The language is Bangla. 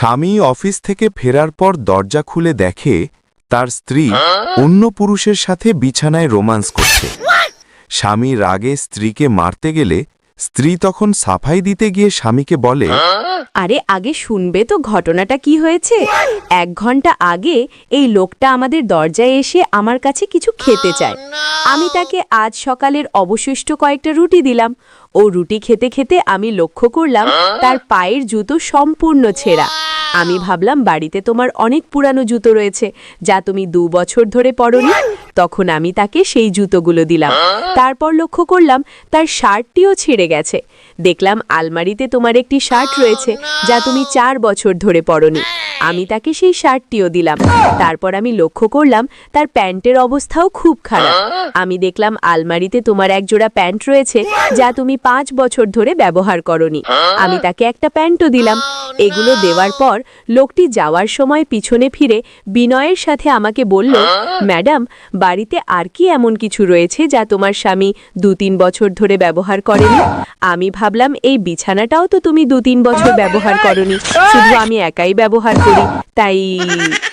স্বামী অফিস থেকে ফেরার পর দরজা খুলে দেখে তার স্ত্রী অন্য পুরুষের সাথে বিছানায় রোমান্স করছে। স্বামী রাগে স্ত্রীকে মারতে গেলে স্ত্রী তখন সাফাই দিতে গিয়ে স্বামীকে বলে, আরে, আগে শুনবে তো ঘটনাটা কি হয়েছে। এক ঘণ্টা আগে এই লোকটা আমাদের দরজায় এসে আমার কাছে কিছু খেতে চায়। আমি তাকে আজ সকালের অবশিষ্ট কয়েকটা রুটি দিলাম। ও রুটি খেতে খেতে আমি লক্ষ্য করলাম, তার পায়ের জুতো সম্পূর্ণ ছেঁড়া। আমি ভাবলাম, বাড়িতে তোমার অনেক পুরানো জুতো রয়েছে, যা তুমি দু বছর ধরে পরনি। তখন আমি তাকে সেই জুতোগুলো দিলাম। তারপর লক্ষ্য করলাম তার শার্টটিও ছিঁড়ে গেছে। দেখলাম আলমারিতে তোমার একটি শার্ট রয়েছে যা তুমি চার বছর ধরে পরনি। আমি তাকে সেই শার্টটিও দিলাম। তারপর আমি লক্ষ্য করলাম, তার প্যান্টের অবস্থাও খুব খারাপ। আমি দেখলাম আলমারিতে তোমার এক জোড়া প্যান্ট রয়েছে, যা তুমি পাঁচ বছর ধরে ব্যবহার করনি। আমি তাকে একটা প্যান্টও দিলাম। এগুলো দেওয়ার পর লোকটি যাওয়ার সময় পিছনে ফিরে বিনয়ের সাথে আমাকে বলল, ম্যাডাম, বাড়িতে আর কি এমন কিছু রয়েছে যা তোমার স্বামী দু তিন বছর ধরে ব্যবহার করেনি? আমি ভাবলাম, এই বিছানাটাও তো তুমি দু তিন বছর ব্যবহার করনি। শুধু আমি একাই ব্যবহার করি 不